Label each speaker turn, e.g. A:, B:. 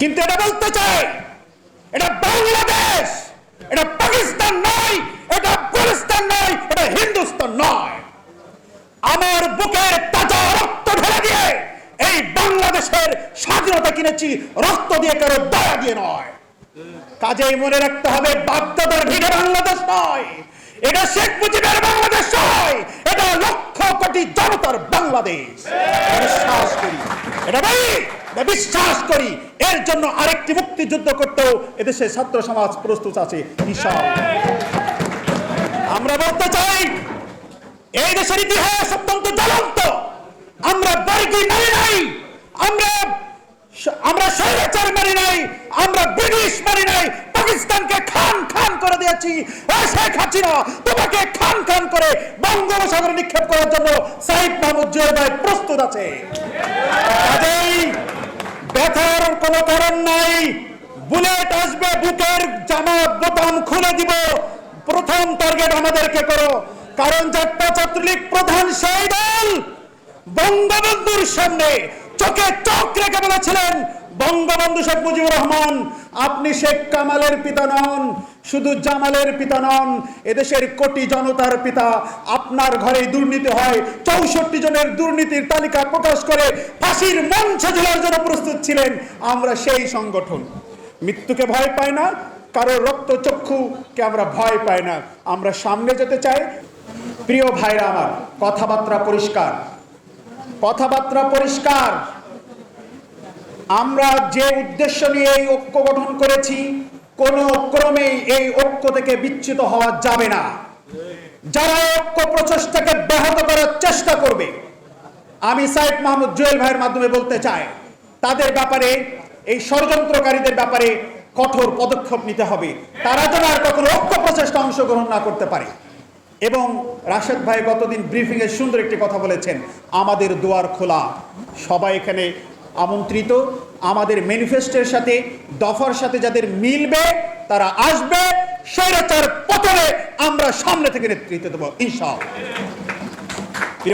A: কিন্তু এটা বলতে চাই, এটা বাংলাদেশ, এটা পাকিস্তান নয়, এটা আফগানিস্তান নয়, এটা হিন্দুস্তান নয়। আমার বুকের তাজা রক্ত ঢেলে দিয়ে এই বাংলাদেশের স্বাধীনতা কিনেছি, রক্ত দিয়ে কারও দয়া দিয়ে নয়। কাজেই মনে রাখতে হবে বাগদাদের ভিড়ে বাংলাদেশ নয়। এটা শেখ মুজিবের বাংলাদেশ নয়, এটা লক্ষ কোটি জনতার বাংলাদেশ। বিশ্বাস করি। এটা ভাই বিশ্বাস করি, এর জন্য আরেকটি মুক্তিযুদ্ধ করতেও এদেশের ছাত্র সমাজ প্রস্তুত আছে আমরা বলতে চাই, এই দেশের ইতিহাস অত্যন্ত জ্বলন্ত। আমরা বর্গি মানি নাই, আমরা আমরা স্বৈরাচার মানি নাই, আমরা ব্রিটিশ মানি নাই, পাকিস্তানকে খান খান করে দিয়েছি। শেখ হাসিনা, তোমাকে খান খান করে বঙ্গোপসাগরে নিক্ষেপ করার জন্য সাইদ মাহমুদ জয়ের প্রস্তুত আছে। কাজেই কোনো কারণ নাই। বুলেট আসবে, বুকের জামা বোতাম খুলে দিব। প্রথম টার্গেট আমাদেরকে করো। কারণ জাতীয় ছাত্রলীগ প্রধান সেই দল বঙ্গবন্ধুর সামনে। চোখে চোখ রেখে বলেছিলেন, বঙ্গবন্ধু শেখ মুজিবুর রহমান, আপনি শেখ কামালের পিতা নন, শুধু জামালের পিতা নন, এদেশের কোটি জনতার পিতা, আপনার ঘরে দুর্নীতি হয়। চৌষট্টি জনের দুর্নীতির তালিকা প্রকাশ করে ফাঁসির মঞ্চে ঝোলার জন্য প্রস্তুত ছিলেন আমরা সেই সংগঠন। মৃত্যুকে ভয় পাই না কারও রক্ত চক্ষুকে আমরা ভয় পাই না। আমরা সামনে যেতে চাই। প্রিয় ভাইরা আমার, কথাবার্তা পরিষ্কার। কথাবার্তা পরিষ্কার। আমরা যে উদ্দেশ্য নিয়ে এই ঐক্য গঠন করেছি, কোনো ক্রমেই এই ঐক্য থেকে বিচ্যুত হওয়া যাবে না। যারা ঐক্য প্রচেষ্টাকে ব্যাহত করার চেষ্টা করবে, আমি সাইদ মাহমুদ জুয়েল ভাইয়ের মাধ্যমে বলতে চাই, তাদের ব্যাপারে, এই ষড়যন্ত্রকারীদের ব্যাপারে কঠোর পদক্ষেপ নিতে হবে। তারা যেন আর কখনো ঐক্য প্রচেষ্টা অংশগ্রহণ না করতে পারে। এবং রাশেদ ভাই গতদিন ব্রিফিংয়ে সুন্দর একটি কথা বলেছেন, আমাদের দুয়ার খোলা। সবাই এখানে আমন্ত্রিত। আমাদের ম্যানিফেস্টোর সাথে, দফার সাথে যাদের মিলবে, তারা আসবে। স্বৈরাচার পতনে আমরা সামনে থেকে নেতৃত্ব দেবো, ইনশাআল্লাহ।